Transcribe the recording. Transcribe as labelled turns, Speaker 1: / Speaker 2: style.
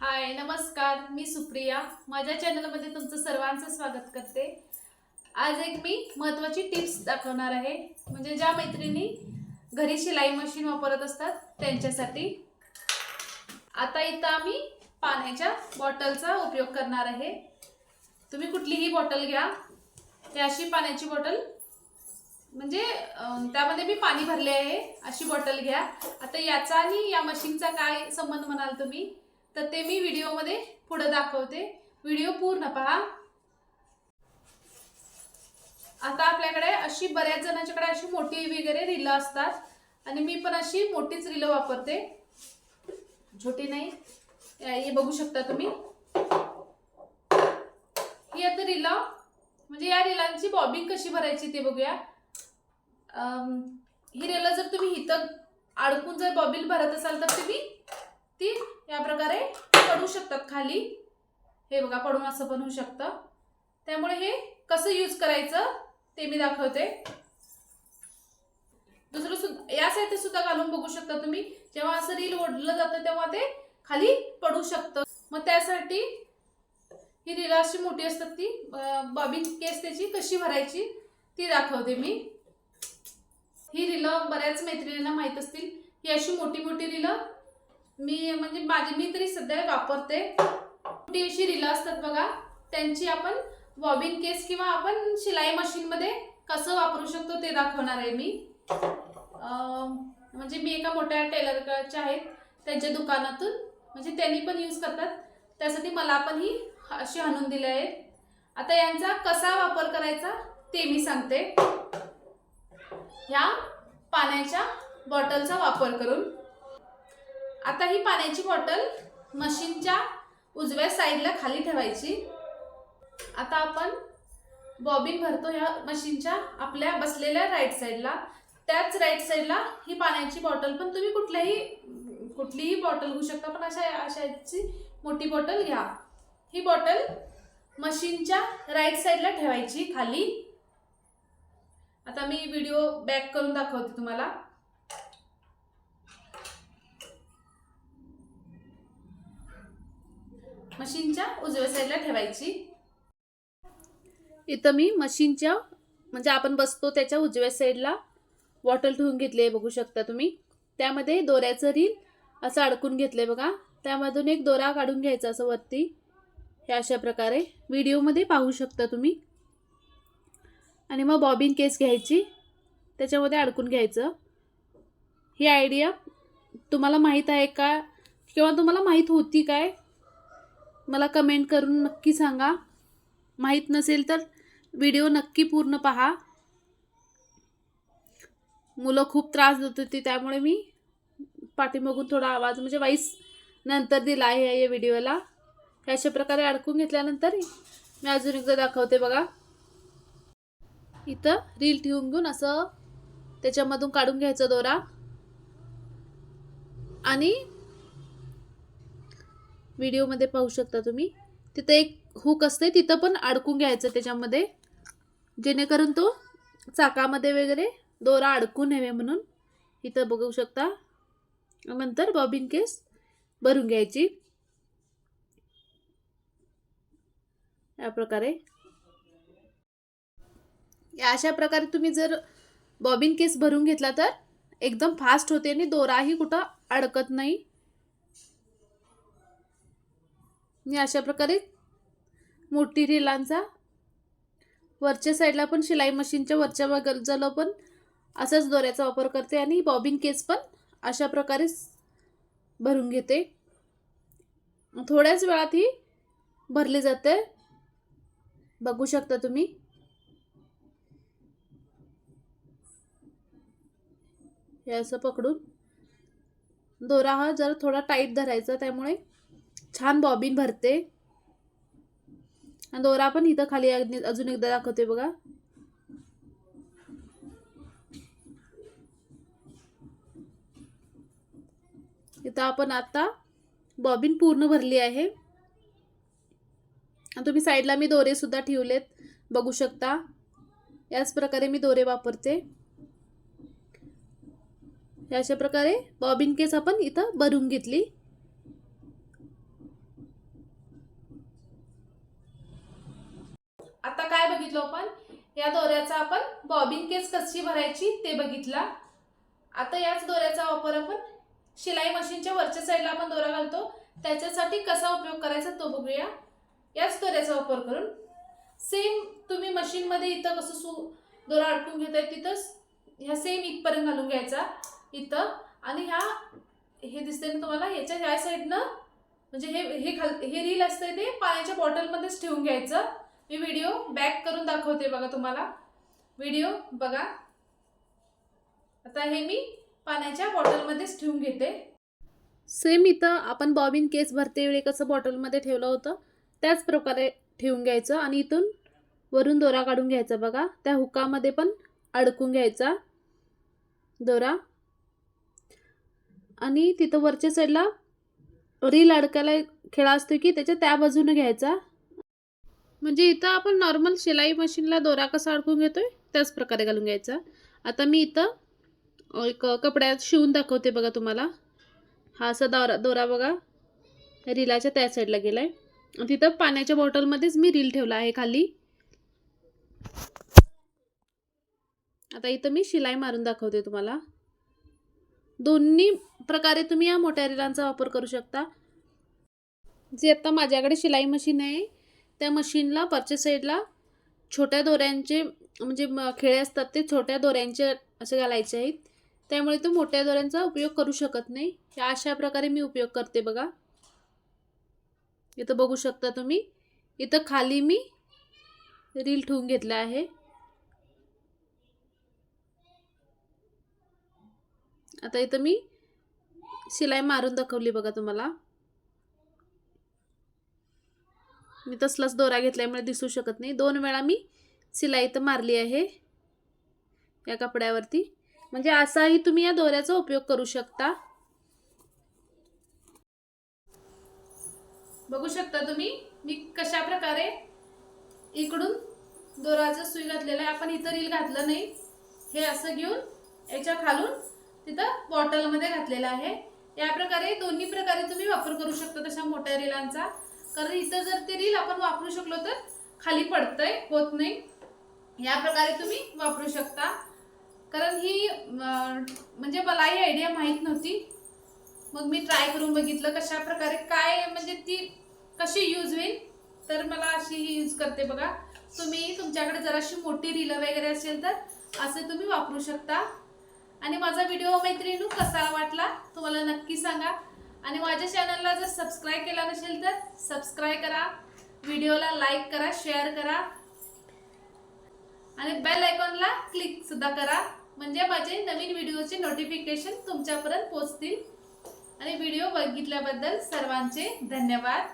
Speaker 1: हाय नमस्कार मी सुप्रिया. माझ्या चॅनलमध्ये तुमचं सर्वांचं स्वागत करते. आज एक मी महत्त्वाची टिप्स दाखवणार आहे. म्हणजे ज्या मैत्रिणी घरी शिलाई मशीन वापरत असतात त्यांच्यासाठी. आता इथं आम्ही पाण्याच्या बॉटलचा उपयोग करणार आहे. तुम्ही कुठलीही बॉटल घ्या. ही अशी पाण्याची बॉटल म्हणजे त्यामध्ये मी पाणी भरले आहे. अशी बॉटल घ्या. आता याचा आणि या मशीनचा काय संबंध म्हणाल तुम्ही? तर ते मी व्हिडिओमध्ये पुढं दाखवते. व्हिडिओ पूर्ण पहा. आता आपल्याकडे अशी बऱ्याच जणांच्याकडे अशी मोठी वगैरे रिलं असतात आणि मी पण अशी मोठीच रिलं वापरते. छोटी नाही. या- हे बघू शकता तुम्ही. ही आता रिला म्हणजे या रिलांची बॉबिंग कशी भरायची ते बघूया. ही रिला जर तुम्ही हिथं अडकून जर बॉबिल भरत असाल तर तुम्ही ती या प्रकारे पडू शकतात खाली. हे बघा पडून असं पण होऊ शकतं. त्यामुळे हे कसं यूज करायचं ते मी दाखवते. दुसरं सुद्धा या साईड सुद्धा घालून बघू शकता तुम्ही. जेव्हा असं रील ओढलं जातं तेव्हा ते खाली पडू शकतं. मग त्यासाठी ही रील अशी मोठी असतात ती बॉबिन केस त्याची कशी भरायची ती दाखवते मी. ही रिलं बऱ्याच मैत्रिणींना माहीत असतील. ही अशी मोठी मोठी रिलं मी म्हणजे माझी मी तरी सध्या वापरते. मोठी अशी रिलं असतात बघा त्यांची आपण बॉबिन केस किंवा आपण शिलाई मशीनमध्ये कसं वापरू शकतो ते दाखवणार आहे मी. म्हणजे मी एका मोठ्या टेलरच्या आहेत त्यांच्या दुकानातून. म्हणजे त्यांनी पण यूज करतात. त्यासाठी मला पण ही अशी आणून दिली आहेत आता यांचा कसा वापर करायचा ते मी सांगते. ह्या पाण्याच्या बॉटलचा वापर करून. आता ही पाण्याची बॉटल मशीनच्या उजव्या साईडला खाली ठेवायची. आता आपण बॉबिन भरतो ह्या मशीनच्या आपल्या बसलेल्या राईट साईडला त्याच राईट साईडला ही पाण्याची बॉटल पण तुम्ही कुठल्याही कुठलीही बॉटल घेऊ शकता पण अशा अशाची मोठी बॉटल घ्या. ही बॉटल मशीनच्या राईट साईडला ठेवायची खाली. आता मी व्हिडिओ बॅक करून दाखवते तुम्हाला. मशीनच्या उजव्या साईडला ठेवायची. इथं मी मशीनच्या म्हणजे आपण बसतो त्याच्या उजव्या साईडला बॉटल ठेवून घेतली आहे बघू शकता तुम्ही. त्यामध्ये दोऱ्याचं रील असं अडकून घेतलंय बघा. त्यामधून एक दोरा काढून घ्यायचा असं वरती. हे अशा प्रकारे व्हिडिओमध्ये पाहू शकता तुम्ही. आणि मग बॉबिन केस घ्यायची. त्याच्यामध्ये अडकून घ्यायचं. ही आयडिया तुम्हाला माहीत आहे का? किंवा तुम्हाला माहीत होती काय? मला कमेंट करून नक्की सांगा. माहीत नसेल तर व्हिडिओ नक्की पूर्ण पहा. मुलं खूप त्रास देत होती त्यामुळे मी पाठीमागून थोडा आवाज म्हणजे वाईस नंतर दिला आहे या व्हिडिओला. अशा प्रकारे अडकून घेतल्यानंतर मी अजून एकदा दाखवते बघा. इथं रील ठेवून घेऊन असं त्याच्यामधून काढून घ्यायचा दोरा. आणि व्हिडिओमध्ये पाहू शकता तुम्ही. तिथं एक हुक असते तिथं पण अडकून घ्यायचं त्याच्यामध्ये. जेणेकरून तो चाकामध्ये वगैरे दोरा अडकून नये म्हणून. इथं बघू शकता. नंतर बॉबिन केस भरून घ्यायची. या प्रकारे. या अशा प्रकारे तुम्ही जर बॉबिन केस भरून घेतला तर एकदम फास्ट होते आणि दोराही कुठं अडकत नाही. मी अशा प्रकारे मोठी रिलांचा वरच्या साईडला पण शिलाई मशीनच्या वरच्या बाजूला पण असाच दोऱ्याचा वापर करते आणि बॉबिन केस पण अशा प्रकारेच भरून घेते. थोड्याच वेळात ही भरली जाते. बघू शकता तुम्ही. हे असं पकडून दोरा हा जरा थोडा टाईट धरायचा त्यामुळे छान बॉबिन भरते. आणि दोरा पण इथं खाली अजून एकदा दाखवते बघा. इथं आपण आता बॉबिन पूर्ण भरली आहे. आणि तुम्ही साईडला मी दोरे सुद्धा ठेवलेत. बघू शकता. याच प्रकारे मी दोरे वापरते. अशा प्रकारे बॉबिन केस आपण इथं भरून घेतली. बघितलं आपण या दोऱ्याचा आपण बॉबिन केस कशी भरायची ते बघितला. आता याच दोऱ्याचा वापर आपण शिलाई मशीनच्या वरच्या साईडला आपण दोरा घालतो. त्याच्यासाठी कसा उपयोग करायचा तो बघूया. याच दोऱ्याचा वापर करून. सेम तुम्ही मशीनमध्ये इथं कसं सु दोरा अडकून घेताय तिथंच ह्या सेम इथपर्यंत घालून घ्यायचा. इथं. आणि ह्या हे दिसते ना तुम्हाला ह्याच्या ह्या साईडनं म्हणजे हे हे खाल हे रील असते ते पाण्याच्या बॉटलमध्येच ठेवून घ्यायचं. मी व्हिडिओ बॅक करून दाखवते बघा तुम्हाला. व्हिडिओ बघा. आता हे मी पाण्याच्या बॉटलमध्येच ठेवून घेते. सेम इथं आपण बॉबिन केस भरते वेळी कसं बॉटलमध्ये ठेवलं होतं त्याच प्रकारे ठेवून घ्यायचं आणि इथून वरून दोरा काढून घ्यायचा बघा. त्या हुकामध्ये पण अडकून घ्यायचा दोरा. आणि तिथं वरच्या साईडला रील अडकायला खेळा असतो की त्याच्या त्या बाजूने घ्यायचा. म्हणजे इथं आपण नॉर्मल शिलाई मशीनला दोरा कसा अडकून घेतोय त्याच प्रकारे घालून घ्यायचा. आता मी इथं एक कपड्यात शिवून दाखवते बघा तुम्हाला. हा असा दोरा दोरा बघा. रिलाच्या त्या साईडला गेलाय. आहे तिथं पाण्याच्या बॉटलमध्येच मी रील ठेवला आहे खाली. आता इथं मी शिलाई मारून दाखवते तुम्हाला. दोन्ही प्रकारे तुम्ही या मोठ्या रिलांचा वापर करू शकता. जे आत्ता माझ्याकडे शिलाई मशीन आहे त्या मशीनला वरच्या साईडला छोट्या दोऱ्यांचे म्हणजे म- खेळे असतात ते छोट्या दोऱ्यांचे असे घालायचे आहेत. त्यामुळे तो मोठ्या दोऱ्यांचा उपयोग करू शकत नाही. या अशा प्रकारे मी उपयोग करते बघा. इथं बघू शकता तुम्ही. इथं खाली मी रील ठेवून घेतला आहे. आता इथं मी शिलाई मारून दाखवली बघा तुम्हाला. मी तसलाच दोरा घेतल्यामुळे दिसू शकत नाही. दोन वेळा मी शिलाई तर मारली आहे या कपड्यावरती. म्हणजे असाही तुम्ही या दोऱ्याचा उपयोग करू शकता. बघू शकता तुम्ही मी कशा प्रकारे इकडून दोराचा सुई घातलेलं आहे. आपण इथं रील घातलं नाही. हे असं घेऊन याच्या खालून तिथं बॉटलमध्ये घातलेलं आहे. या प्रकारे दोन्ही प्रकारे तुम्ही वापर करू शकता तशा मोठ्या रिलांचा. कारण इथं जर ते रील आपण वापरू शकलो तर खाली पडतंय होत नाही. या प्रकारे तुम्ही वापरू शकता. कारण ही म्हणजे मला ही आयडिया माहीत नव्हती. मग मी ट्राय करून बघितलं कशा प्रकारे काय म्हणजे ती कशी यूज होईल तर मला अशी ही यूज करते बघा. तुम्ही तुमच्याकडे जराशी मोठी रील वगैरे असेल तर असे तुम्ही वापरू शकता. आणि माझा व्हिडिओ मैत्रिणू कसा वाटला तुम्हाला नक्की सांगा. आणि माझ्या चॅनलला जर सबस्क्राईब केला नसेल तर सबस्क्राईब करा. व्हिडिओला लाईक करा शेअर करा. आणि बेल आयकॉनला क्लिक सुद्धा करा. म्हणजे माझे नवीन व्हिडिओचे नोटिफिकेशन तुमच्यापर्यंत पोहोचतील. आणि व्हिडिओ बघितल्याबद्दल सर्वांचे धन्यवाद.